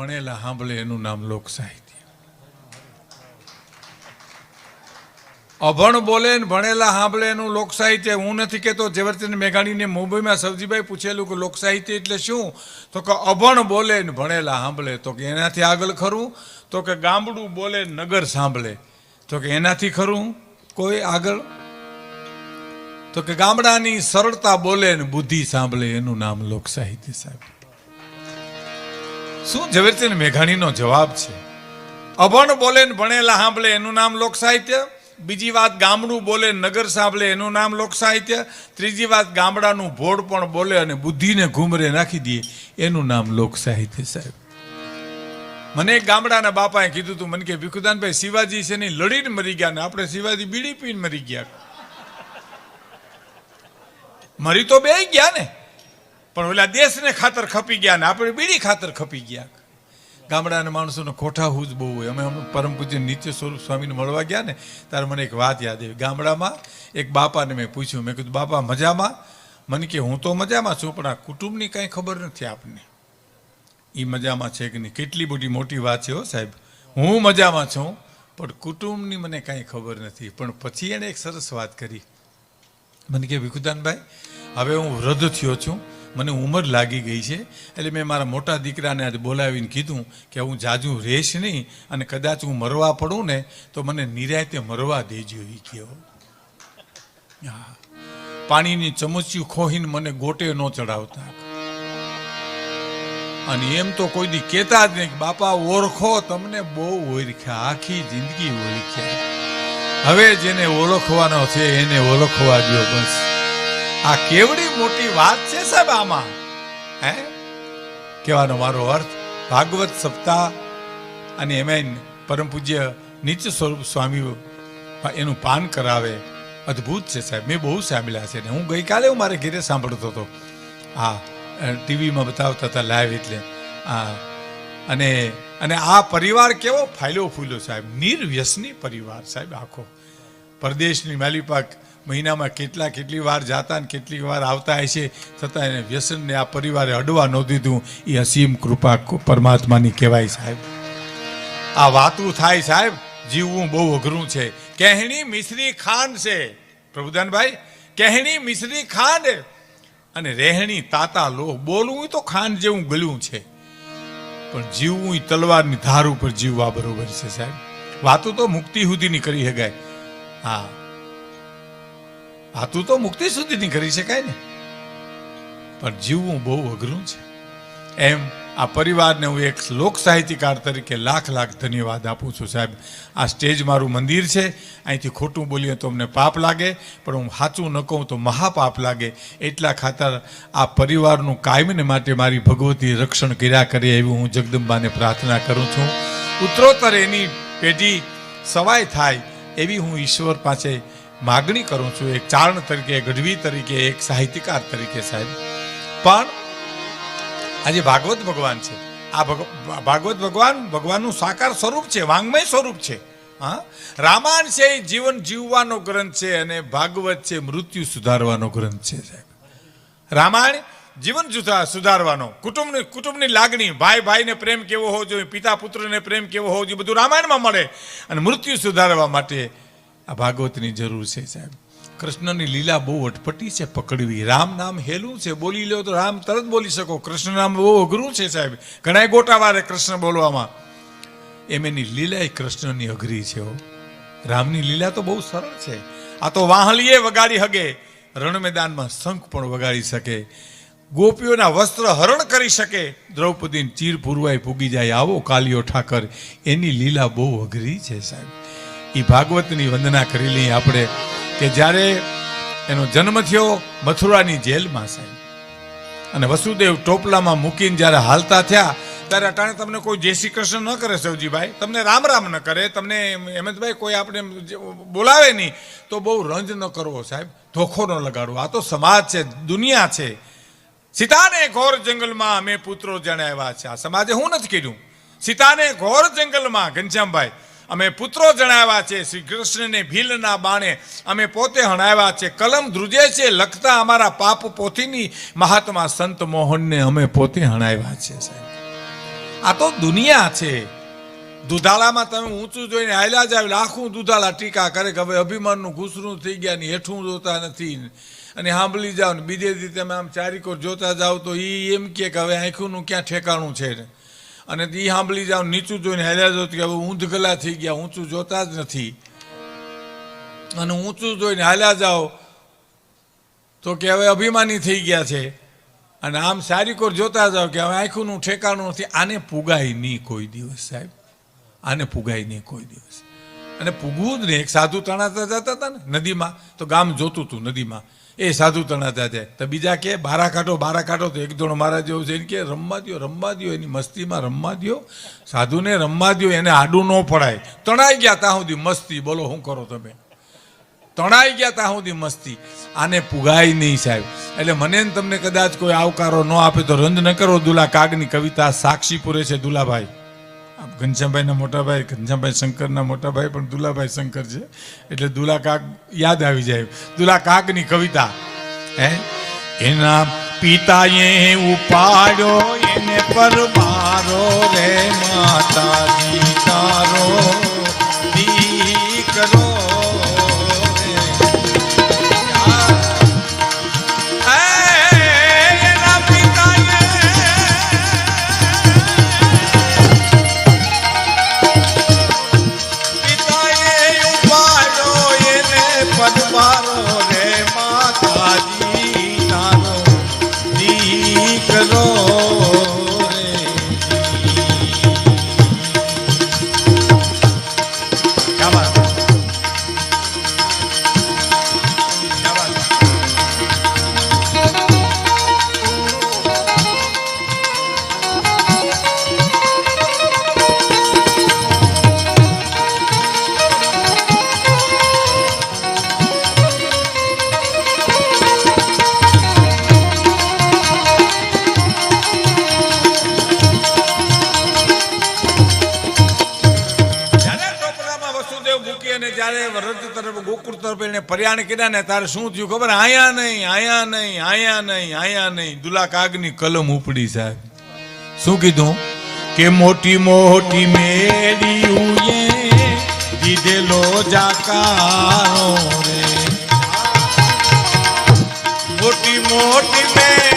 ભણેલા, સાંભળે, એનું નામ લોક સાહિત્ય અભણ બોલે ને ભણેલા, સાંભળે, એનું લોક સાહિત્ય હું નથી કહેતો, ઝવેરચંદ મેઘાણીને મુંબઈમાં સવજીભાઈ પૂછેલું કે લોક સાહિત્ય એટલે શું? તો કે અભણ બોલે ને ભણેલા, સાંભળે. તો કે એનાથી આગળ ખરું? તો કે ગામડું બોલે નગર સાંભળે. તો કે એનાથી ખરું? કોઈ આગળ? તો કે ગામડાની સરળતા બોલે ને બુદ્ધિ સાંભળે, એનું નામ લોક સાહિત્ય સાહેબ. શું ઝવેરચંદ મેઘાણીનો જવાબ છે? અભણ બોલે ભણેલા સાંભળે એનું નામ લોક સાહિત્ય. બીજી વાત ગામડું બોલે નગર સાંભળે એનું નામ લોક સાહિત્ય. ત્રીજી વાત ગામડાનું ભોળ પણ બોલે અને બુદ્ધિને ઘૂમરે નાખી દે એનું નામ લોક સાહિત્ય સાહેબ. મને એક ગામડાના બાપાએ કીધું તું, મને કે, ભીખુદાનભાઈ, શિવાજી છે નહીં લડીને મરી ગયા ને આપણે શિવાજી બીડી પીને મરી ગયા. મરી તો બે ગયા ને. પણ ઓલા દેશને ખાતર ખપી ગયા ને આપણે બીડી ખાતર ખપી ગયા. ગામડાના માણસોનો ખોટા જ બહુ હોય. અમે અમે પરમ પૂજ્ય નિત્ય સ્વરૂપ સ્વામીને મળવા ગયા ને, ત્યારે મને એક વાત યાદ આવી. ગામડામાં એક બાપાને મેં પૂછ્યું. મેં કીધું, બાપા, મજામાં? મને કે, હું તો મજામાં છું, પણ આ કુટુંબની કાંઈ ખબર નથી આપને. એ મજામાં છે કે નહીં? કેટલી બધી મોટી વાત છે હો સાહેબ. હું મજામાં છું, પણ કુટુંબની મને કાંઈ ખબર નથી. પણ પછી એણે એક સરસ વાત કરી. મને કે વિકુદાનભાઈ હવે હું વૃદ્ધ થયો છું. મને ઉંમર લાગી ગઈ છે, એટલે મેં મારા મોટા દીકરાને આજે બોલાવીને કીધું કે હું જાજુ રહેશ નહીં અને કદાચ હું મરવા પડું ને, તો મને નિરાયતે મરવા દેજો એ કહેવો હા. પાણીની ચમચીઓ ખોહીને મને ગોટે ન ચડાવતા. અને એમ તો કોઈ દી કહેતા જ નહીં બાપા, ઓળખો, તમને બહુ ઓળખ્યા, આખી જિંદગી ઓળખ્યા. હવે જેને ઓળખવાનો છે એને ઓળખવા દો બસ. આ કેવડી મોટી વાત છે સાહેબ આમાં? હે? કહેવાનો મારો અર્થ, ભાગવત સપ્તાહ અને એમાં પરમ પૂજ્ય નીચ સ્વરૂપ સ્વામી એનું પાન કરાવે. અદ્ભુત છે સાહેબ. મેં બહુ સાંભળ્યા છે ને હું ગઈકાલે હું મારે ઘેરે સાંભળતો હતો. હા ટીવીમાં બતાવતા હતા લાઈવ એટલે. હા અને અને આ પરિવાર કેવો ફાયલો ફૂલ્યો સાહેબ. નિર્વ્યસની પરિવાર સાહેબ આખો. પરદેશની માલિપાક મહિનામાં કેટલા કેટલી વાર જાતા ને કેટલી વાર આવતા હોય છે, છતાં એને વ્યસનને આ પરિવારે અડવા ન દીધું. એ અસીમ કૃપા પરમાત્માની કહેવાય સાહેબ. આ વાતું થાય સાહેબ, જીવવું બહુ અઘરું છે. કહેણી મિશ્રી ખાંડ છે. પ્રભુદાનભાઈ, કહેણી મિશ્રી ખાંડ અને રહેણી તાતા લો બોલવું તો ખાંડ જેવું ગળ્યું છે. પણ જીવવું તલવારની ધાર ઉપર જીવવા બરોબર છે સાહેબ. વાતો તો મુક્તિ સુધીની કરી શકાય. હા. વાતું તો મુક્તિ સુધીની કરી શકાય ને. પણ જીવવું બહુ અઘરું છે. એમ આ પરિવારને હું એક લોક સાહિત્યકાર તરીકે લાખ લાખ ધન્યવાદ આપું છું સાહેબ. આ સ્ટેજ મારું મંદિર છે. અહીંથી ખોટું બોલીએ તો અમને પાપ લાગે, પણ હું સાચું ન કહું તો મહાપાપ લાગે. એટલા ખાતર આ પરિવારનું કાયમને માટે મારી ભગવતી રક્ષણ કર્યા કરે એવી હું જગદંબાને પ્રાર્થના કરું છું. ઉત્તરોત્તર એની પેઢી સવાય થાય એવી હું ઈશ્વર પાસે માગણી કરું છું, એક ચારણ તરીકે ગઢવી તરીકે, એક સાહિત્યકાર તરીકે સાહેબ. પણ આજે ભાગવત ભગવાન છે, આ ભગ- ભાગવત ભગવાન, ભગવાનનું સાકાર સ્વરૂપ છે, વાંગમય સ્વરૂપ છે. હા? રામાયણ છે, એ જીવન જીવવાનો ગ્રંથ છે અને ભાગવત છે, મૃત્યુ સુધારવાનો ગ્રંથ છે સાહેબ. રામાયણ જીવન જુથા સુધારવાનો, કુટુંબની કુટુંબની લાગણી, ભાઈ, ભાઈને પ્રેમ કેવો હોવો જોઈએ, પિતા, પુત્રને પ્રેમ કેવો હોવો જોઈએ, બધું રામાયણમાં મળે. અને મૃત્યુ સુધારવા માટે આ ભાગવતની જરૂર છે સાહેબ. કૃષ્ણની લીલા બહુ અટપટી છે પકડવી. રામ નામ હેલું છે. બોલી લો તો રામ તરત બોલી શકો. કૃષ્ણ નામ બહુ અઘરું છે સાહેબ. ઘણા ગોટા વારે કૃષ્ણ બોલવામાં. એમ એની લીલા કૃષ્ણની અઘરી છે રામની લીલા તો બહુ સરળ છે. આ તો વાહલીએ વગાડી હગે. રણ મેદાનમાં શંખ પણ વગાડી શકે. ગોપીઓના વસ્ત્ર હરણ કરી શકે. દ્રૌપદીને ચીર પૂરવાય પૂગી જાય. આવો કાલિયો ઠાકર. એની લીલા બહુ અઘરી છે સાહેબ. એ ભાગવતની વંદના કરી લઈએ આપણે કે જ્યારે એનો જન્મ થયો મથુરાની જેલમાં સાહેબ. અને વસુદેવ ટોપલામાં મૂકીને જ્યારે હાલતા થયા, ત્યારે અટાણે તમને કોઈ જય શ્રી કૃષ્ણ ન કરે સૌજીભાઈ તમને રામ રામ ન કરે, તમને હેમંતભાઈ કોઈ આપણે બોલાવે નહીં, તો બહુ રંજ ન કરવો સાહેબ. ધોખો ન લગાડવો. આ તો સમાજ છે, દુનિયા છે. સીતાને ઘોર જંગલમાં અમે પુત્રો જણાવ્યા છે. આ સમાજે હું નથી કીધું સીતાને ઘોર જંગલમાં, ઘનશ્યામભાઈ. અમે પુત્રો જણાવ્યા છે, શ્રી કૃષ્ણને ભીલના બાણે અમે પોતે હણાવ્યા છે. કલમ ધ્રુજે છે, લખતા અમારા પાપ પોથીની મહાત્મા સંત મોહનને અમે પોતે હણાવ્યા છે, સાહેબ. આ તો દુનિયા છે. દુધાળામાં તમે ઊંચું જોઈને હાલ્યા જાવ લાખું દુધાળા ટીકા કરે કે હવે અભિમાનનું ઘૂસરું થઈ ગયા ને હેઠું જોતા નથી. અને સાંભળી જાઓ ને બીજે તમે આમ ચારીકોર જોતા જાઓ તો એ એમ કે હવે આંખોનું ક્યાં ઠેકાણું છે? ને અને એ સાંભળી જાઓ નીચું જોઈને હાલ્યા જાઓ કે હવે ઊંધગલા થઈ ગયા, ઊંચું જોતા જ નથી. અને ઊંચું જોઈને હાલ્યા જાઓ તો કે હવે અભિમાની થઈ ગયા છે. અને આમ સારી કોર જોતા જાઓ કે હવે આંખનું ઠેકાણું નથી. આને પુગાય નહીં કોઈ દિવસ સાહેબ. આને પુગાય નહીં કોઈ દિવસ. અને પૂગવું જ નહીં એક સાધુ તણાતા જતા હતા ને, નદીમાં. તો ગામ જોતું હતું નદીમાં. એ સાધુ તણાતા જાય. તો બીજા કે, બારા કાઢો બારા કાઢો. તો એક દોણ મારા જેવું છે, એને કે રમવા દ્યો રમવા દ્યો એની મસ્તીમાં રમવા દ્યો સાધુને રમવા દ્યો એને આડું ન પડાય. તણાઈ ગયા ત્યાં સુધી મસ્તી. બોલો, શું કરો તમે? તણાઈ ગયા ત્યાં સુધી મસ્તી. આને પુગાય નહીં સાહેબ. એટલે મને તમને કદાચ કોઈ આવકારો ન આપે તો રંજ ન કરો દુલા કાગની કવિતા સાક્ષી પૂરે છે દુલાભાઈ. ઘનશ્યામભાઈના મોટાભાઈ, ઘનશ્યામભાઈ શંકરના મોટાભાઈ પણ દુલાભાઈ શંકર છે. એટલે દુલા કાક યાદ આવી જાય. દુલા કાકની કવિતા, હે? એના પિતાએ ઉપાડ્યો, એને પર મારો રે માતાજી, તારો દીકરો અને જ્યારે તરફ, ગોકુળ તરફ એને પર્યાણ કર્યા ને તારે શું થયું ખબર? આયા નહીં આયા નહીં આયા નહીં આયા નહીં. દુલા કાગની કલમ ઉપડી સાહેબ. શું કીધું? કે મોટી મોટી મેડી દીધેલો જાકારો રે. મોટી મોટી મેળીયું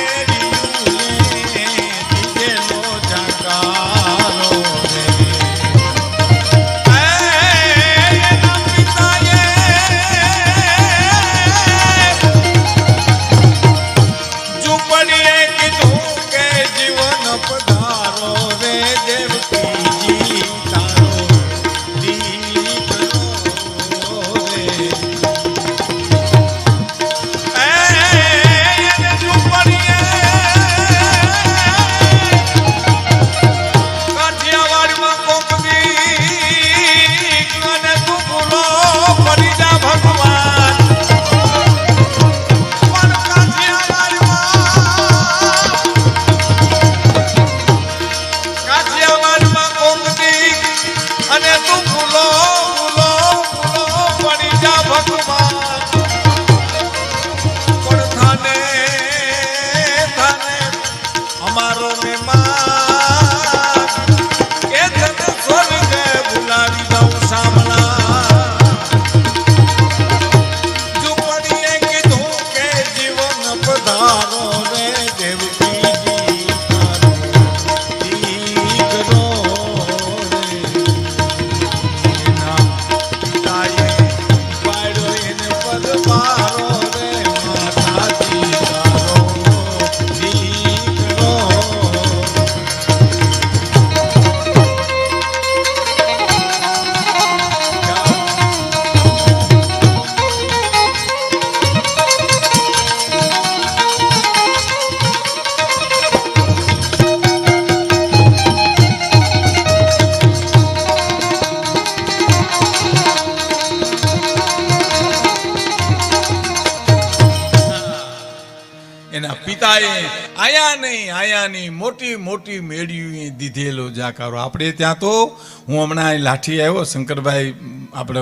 એના પિતાએ આયા નહીં આયા નહીં, મોટી મોટી મેળવી દીધેલો જાકારો. આપણે ત્યાં તો, હું હમણાં લાઠી આવ્યો, શંકરભાઈ, આપણે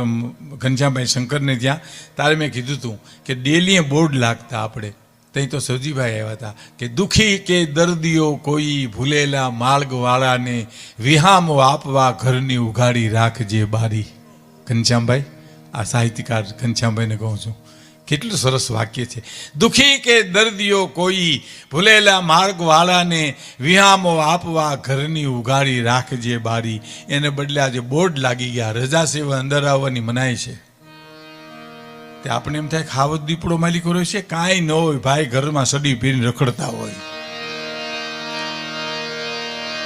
ઘનશ્યામભાઈ શંકરને ત્યાં, તારે મેં કીધું હતું કે ડેલીએ બોર્ડ લાગતા આપણે. ત્યાં તો સવજીભાઈ આવ્યા હતા કે દુઃખી કે દર્દીઓ કોઈ ભૂલેલા માર્ગવાળાને વિહામો આપવા ઘરની ઉઘાડી રાખજે બારી. ઘનશ્યામભાઈ, આ સાહિત્યકાર ઘનશ્યામભાઈને કહું છું. કેટલું સરસ વાક્ય છે. દુઃખી કે દર્દીઓ કોઈ ભૂલેલા માર્ગવાળાને વિહામો આપવા ઘરની ઉગાડી રાખજે બારી. એને બદલે આજે બોર્ડ લાગી ગયા. રજા સેવા અંદર આવવાની મનાય છે. તે આપણે એમ થાય ખાવત દીપડો માલિકો રહ્યો છે. કાંઈ ન હોય. ભાઈ ઘરમાં સડી પીને રખડતા હોય.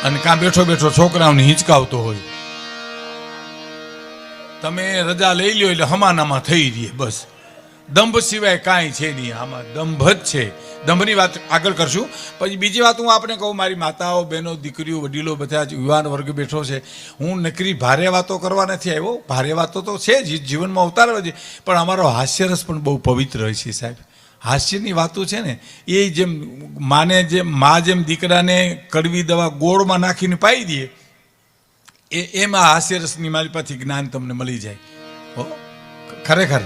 અને કાં બેઠો બેઠો છોકરાઓને હિંચકાવતો હોય. તમે રજા લઈ લ્યો એટલે હમાનામાં થઈ રહીએ. બસ. દંભ સિવાય કાંઈ છે નહીં. આમાં દંભ જ છે. દંભની વાત આગળ કરશું. પછી બીજી વાત હું આપણે કહું, મારી માતાઓ, બહેનો, દીકરીઓ, વડીલો બધા જ યુવાન વર્ગ બેઠો છે. હું નકરી ભારે વાતો કરવા નથી આવ્યો. ભારે વાતો તો છે જ. જીવનમાં ઉતારવા છે પણ અમારો હાસ્યરસ પણ બહુ પવિત્ર હોય છે સાહેબ. હાસ્યની વાતો છે ને, એ જેમ માને જેમ, મા જેમ દીકરાને કડવી દવા ગોળમાં નાખીને પાઈ દે, એ, એમાં હાસ્યરસની મારી પાસે જ્ઞાન તમને મળી જાય. ખરેખર.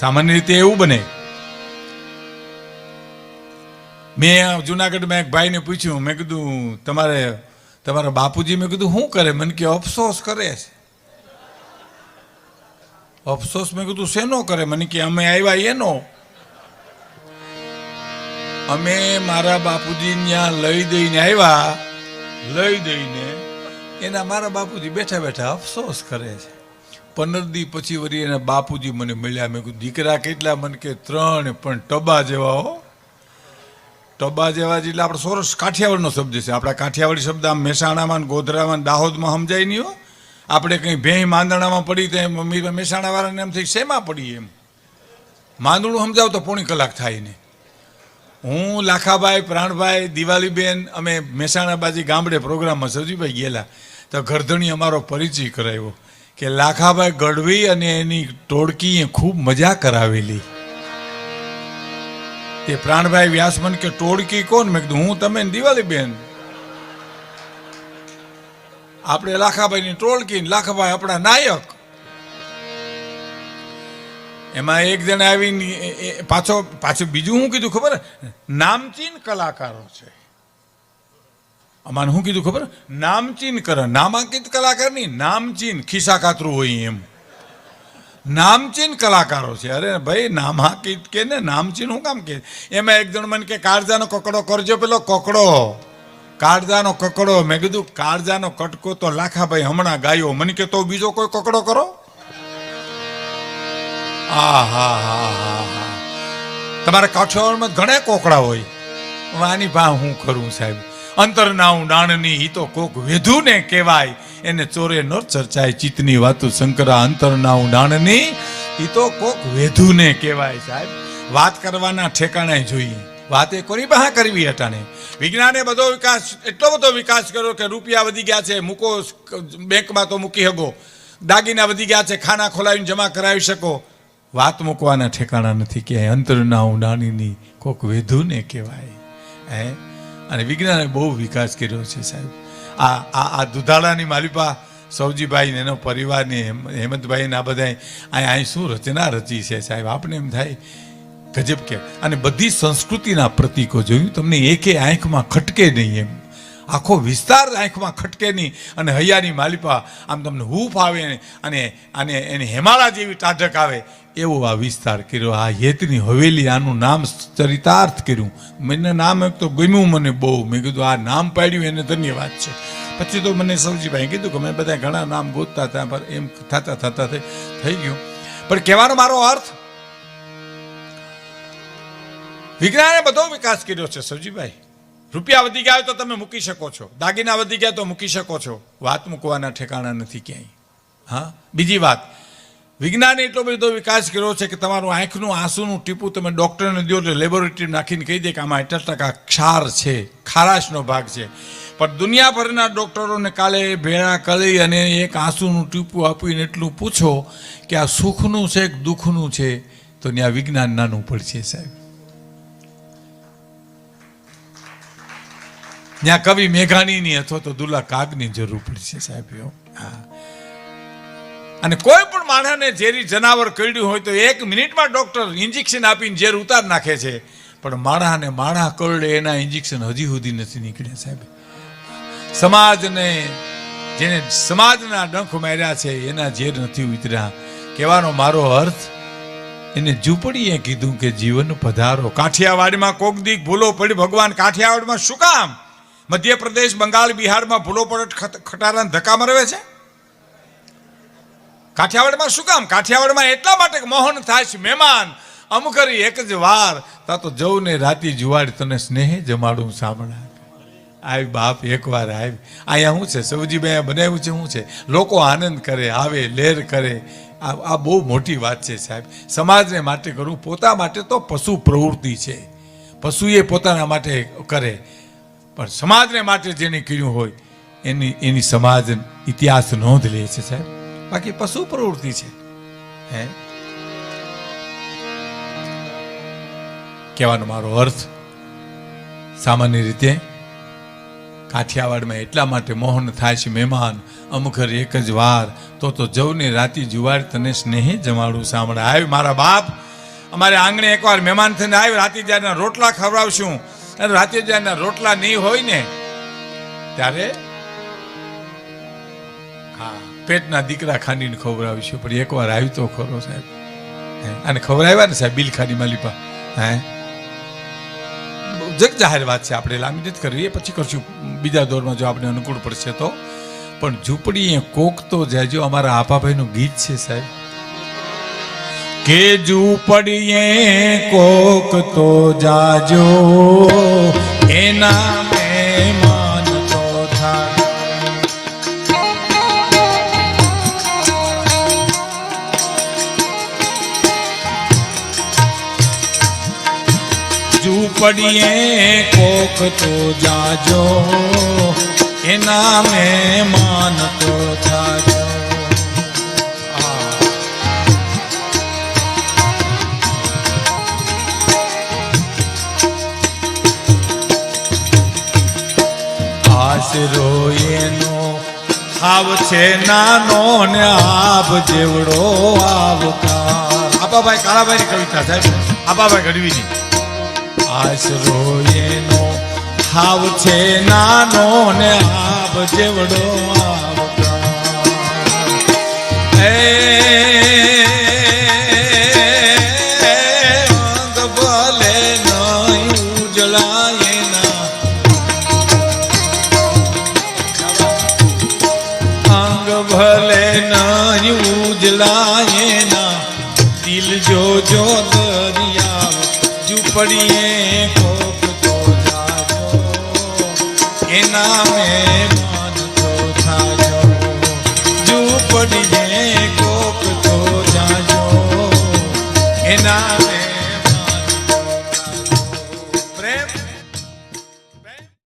સામાન્ય રીતે એવું બને. મેં જુનાગઢમાં એક ભાઈને પૂછ્યું, મેં કીધું, તમારે, તમારા બાપુજી, મેં કીધું, શું કરે? મને કે, અફસોસ કરે છે. અફસોસ? મેં કીધું, શેનો કરે? મને કે, અમે આવ્યા એનો. અમે મારા બાપુજી ત્યાં લઈ દઈને આવ્યા લઈ દઈને એના મારા બાપુજી બેઠા બેઠા અફસોસ કરે છે. પંદર દી પછી વળી એના બાપુજી મને મળ્યા. મેં કીધું, દીકરા કેટલા મને કે ત્રણ, પણ ટબા જેવા હો. ટબા જેવા એટલે આપણે સોરસ કાઠિયાવાડનો શબ્દ છે. આપણા કાઠિયાવાડી શબ્દ આમ મહેસાણામાં ગોધરામાં દાહોદમાં સમજાય નહીં હો. આપણે કંઈ ભેં માંદણામાં પડી તો મમ્મી મહેસાણાવાળાને એમ થઈ શેમાં પડી એમ? માંદણું સમજાવ તો પોણી કલાક થાય ને હું, લાખાભાઈ, પ્રાણભાઈ, દિવાલીબેન, અમે મહેસાણા બાજી ગામડે પ્રોગ્રામમાં સજીભાઈ ગયેલા. તો ગરધણી અમારો પરિચય કરાવ્યો. કે લાખાભાઈ ગઢવી અને એની ટોળકીએ ખૂબ મજા કરાવેલી. તે પ્રાણભાઈ વ્યાસમન કે ટોળકી કોણ? મેં કીધું, હું તમે દિવાળી બેન આપણે લાખાભાઈની ટોળકી લાખાભાઈ આપણા નાયક. એમાં એક જણ આવીને પાછો, પાછું બીજું શું કીધું, ખબર? નામચીન કલાકારો છે. અમારે શું કીધું ખબર? નામચીન કર, નામાંકિત કલાકાર નહીં નામચીન ખિસ્સા કાતરું હોય એમ. નામચીન કલાકારો છે. અરે ભાઈ, નામાંકિત કે ને નામચીન હું કામ કે? એમાં એક જણ મને કે, કાળજાનો કકડો કરજો પેલો કકડો. કાળજાનો કકડો. મેં કીધું, કાળજાનો કટકો તો લાખાભાઈ હમણાં ગાયો. મને કે, તો બીજો કોઈ કકડો કરો? આ હા હા હા હા. તમારા કાઠિયાવાડમાં ઘણા કોકડા હોય. વાની ભા હું કરું સાહેબ? અંતરનાઉ ડાણની ઈ તો કોક વેધું ને કહેવાય. એને ચોરે ન ચર્ચાય. ચિતની વાતું શંકરા અંતરનાઉ ડાણની ઈ તો કોક વેધુને કહેવાય સાહેબ. વાત કરવાના ઠેકાણા જોઈએ. વાત એ કોની બહા કરવી હટાને. વિજ્ઞાને બધો વિકાસ, એટલો બધો વિકાસ કર્યો કે રૂપિયા વધી ગયા છે, મૂકો, બેંકમાં તો મૂકી શકો. દાગીના વધી ગયા છે, ખાના ખોલાવીને જમા કરાવી શકો. વાત મૂકવાના ઠેકાણા નથી કે અંતરના ઉડાણીની કોક વેધુ ને કહેવાય. હે? અને વિજ્ઞાને બહુ વિકાસ કર્યો છે સાહેબ. આ આ આ દુધાળાની માલિપા સૌજીભાઈને એનો પરિવારને હેમ- હેમંતભાઈ ને આ બધા અહીં અહીં શું રચના રચી છે સાહેબ? આપણે એમ થાય, ગજબ કે. અને બધી સંસ્કૃતિના પ્રતીકો જોયું, તમને એકે આંખમાં ખટકે નહીં એમ. આખો વિસ્તાર આંખમાં ખટકે નહીં અને હૈયાની માલિપા આમ તમને હૂફ આવે અને અને એની હેમાળા જેવી ટાઢક આવે એવો આ વિસ્તાર કર્યો. આ હેતની હવેલી આનું નામ ચરિતાર્થ કર્યું. મને નામ એક તો ગમ્યું મને બહુ. મેં કીધું આ નામ પાડ્યું એને ધન્યવાદ છે. પછી તો મને સૌજીભાઈ કીધું કે મેં બધા ઘણા નામ ગોતતા હતા પર એમ થતા થતા થઈ ગયું. પણ કહેવાનો મારો અર્થ, વિજ્ઞાને બધો વિકાસ કર્યો છે સવજીભાઈ. રૂપિયા વધી ગયા તો તમે મૂકી શકો છો. દાગીના વધી ગયા તો મૂકી શકો છો. વાત મૂકવાના ઠેકાણા નથી ક્યાંય. હા? બીજી વાત. વિજ્ઞાને એટલો બધો વિકાસ કર્યો છે કે તમારું આંખનું, આંસુનું ટીપું તમે ડૉક્ટરને દો એટલે લેબોરેટરી નાખીને કહી દે કે આમાં એટલા ટકા ક્ષાર છે, ખારાશનો ભાગ છે. પણ દુનિયાભરના ડૉક્ટરોને કાલે ભેળા કરી અને એક આંસુનું ટીપું આપીને એટલું પૂછો કે આ સુખનું છે કે દુઃખનું છે? તો ત્યાં વિજ્ઞાન નાનું પડશે સાહેબ. ત્યાં કવિ મેઘાણીની અથવા તો દુલ્લા કાગની જરૂર પડશે સાહેબ, હા. અને કોઈ પણ માણસને ઝેરી જનાવર કરડ્યું હોય તો એક મિનિટમાં ડોક્ટર ઇન્જેક્શન આપીને ઝેર ઉતાર નાખે છે. પણ માણા ને માણા કરડે એના ઇન્જેક્શન હજી સુધી નથી નીકળ્યા સાહેબ. સમાજને, જેને સમાજના ડંખ માર્યા છે, એના ઝેર નથી ઉતર્યા. કહેવાનો મારો અર્થ, એને ઝૂંપડીએ કીધું કે જીવન પધારો. કાઠિયાવાડમાં કોક દીક ભૂલો પડી, ભગવાન કાઠિયાવાડમાં શું કામ? મધ્યપ્રદેશ, બંગાળ, બિહારમાં ભૂલો પડે ખત- ખટારાને ધક્કા મરવે છે? કાઠિયાવાડમાં શું કામ? કાઠિયાવાડમાં એટલા માટે મોહન થાય છે, મહેમાન. અમુકરી એક જ વાર, તા તો જવું ને રાતી જુવાડ તને સ્નેહે જમાડું સાંભળા. આવી બાપ એકવાર આવી. અહીંયા શું છે? સૌજીભાઈ બનાવ્યું છે શું છે? લોકો આનંદ કરે, આવે, લેર કરે. આ આ બહુ મોટી વાત છે સાહેબ. સમાજને માટે કરવું પોતા માટે તો પશુ પ્રવૃત્તિ છે. પશુએ પોતાના માટે કરે. પણ સમાજને માટે જેને કર્યું હોય, એની એની સમાજ ઇતિહાસ નોંધ લે છે, સાહેબ. બાકી પશુ પ્રવૃત્તિ છે. હે? કહેવાનો મારો અર્થ, સામાન્ય રીતે કાઠિયાવાડમાં એટલા માટે મોહન થાય છે મહેમાન અમુખર એક જ વાર, તો તો જવને રાતી જુવાર તને સ્નેહે જમાડું સાંભળે. આવ્યું મારા બાપ, અમારે આંગણે એકવાર મહેમાન થઈને આવ્યો રાતે જ્યારે રોટલા ખવડાવશું રાતે જ્યાં રોટલા નહીં હોય ને, ત્યારે હા, પેટના દીકરા ખાંડીને ખવડાવીશું. પણ એકવાર આવ્યું તો ખરો સાહેબ. અને ખવડાવ્યા ને સાહેબ બિલ ખાની માલિપા. હે? જગ જાહેર વાત છે આપણે, લાંબી નથી કરવી. એ પછી કરશું. બીજા દોરમાં જો આપણે અનુકૂળ પડશે તો. પણ ઝૂંપડી કોક તો જાજો અમારા આપાભાઈનું ગીત છે સાહેબ. કે પડીએ કોક તો જાજો. એના મહેમાન તો થાય. ઝૂંપડીએ કોક તો જાજો. એના મહેમાન તો જાજો આવ છે નાનો ને આપ જેવડો આવતા. આપાભાઈ કાળાભાઈ ની કવિતા સાહેબ. આપાભાઈ ગઢવીની. આશરો એનો હાવ છે નાનો ને આપ જેવડો આવતા. ઝૂંપડીએ